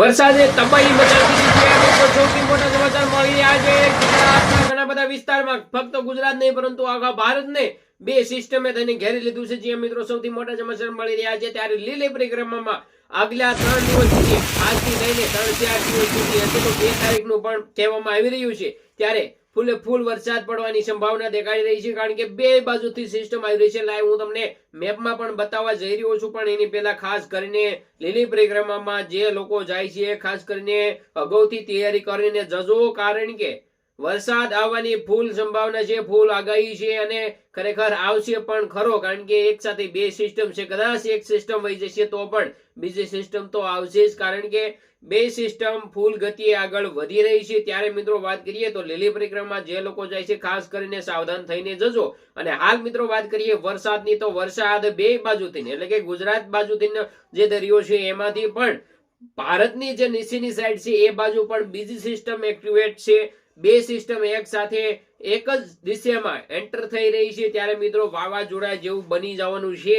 વરસાદે તબાહી મચાવી દીધી છે તો સૌથી મોટા સમાચાર મળી રહ્યા ગુજરાતના ઘણા બધા વિસ્તારમાં ફક્ત ગુજરાત નહીં, પરંતુ આખા ભારતને બે સિસ્ટમે તેને ઘેરી લીધું છે. જે મિત્રો સૌથી મોટા સમાચાર મળી રહ્યા છે, ત્યારે લીલી પરિક્રમામાં આગલા ત્રણ દિવસ સુધી, આજથી લઈને ત્રણ ચાર દિવસ સુધી અત્યારે બે તારીખનું પણ કહેવામાં આવી રહ્યું છે. ત્યારે ફૂલે ફૂલ વરસાદ પડવાની સંભાવના દેખાઈ રહી છે, કારણ કે બે બાજુથી સિસ્ટમ આવી રહી છે. લાઈવ હું તમને મેપમાં પણ બતાવવા જઈ રહ્યો છું, પણ એની પહેલા ખાસ કરીને લીલી પરિક્રમામાં જે લોકો જાય છે ખાસ કરીને અગાઉથી તૈયારી કરીને જજો, કારણ કે વરસાદ આવવાની ફૂલ સંભાવના છે ફૂલ આગાહી છે અને ખરેખર આવશે પણ ખરો, કારણ કે એક સાથે બે સિસ્ટમ છે. કદાચ એક સિસ્ટમ વહી જશે તો પણ બીજી સિસ્ટમ તો આવશે જ, કારણ કે બે સિસ્ટમ ફૂલ ગતિએ આગળ વધી રહી છે. ત્યારે મિત્રો વાત કરીએ તો લીલી પરિક્રમા જે લોકો જાય છે, ખાસ કરીને સાવધાન થઈને જજો. અને હાલ મિત્રો વાત કરીએ વરસાદની, તો વરસાદ બે બાજુથી એટલે કે ગુજરાત બાજુથી જે દરિયો છે એમાંથી પણ ભારતની જે નીચેની સાઈડ છે, એ બાજુ પણ બીજી સિસ્ટમ એક્ટિવેટ છે. બે સિસ્ટમ એક સાથે એક જ દિશામાં એન્ટર થઈ રહી છે. ત્યારે મિત્રો વાવાઝોડા જેવું બની જવાનું છે.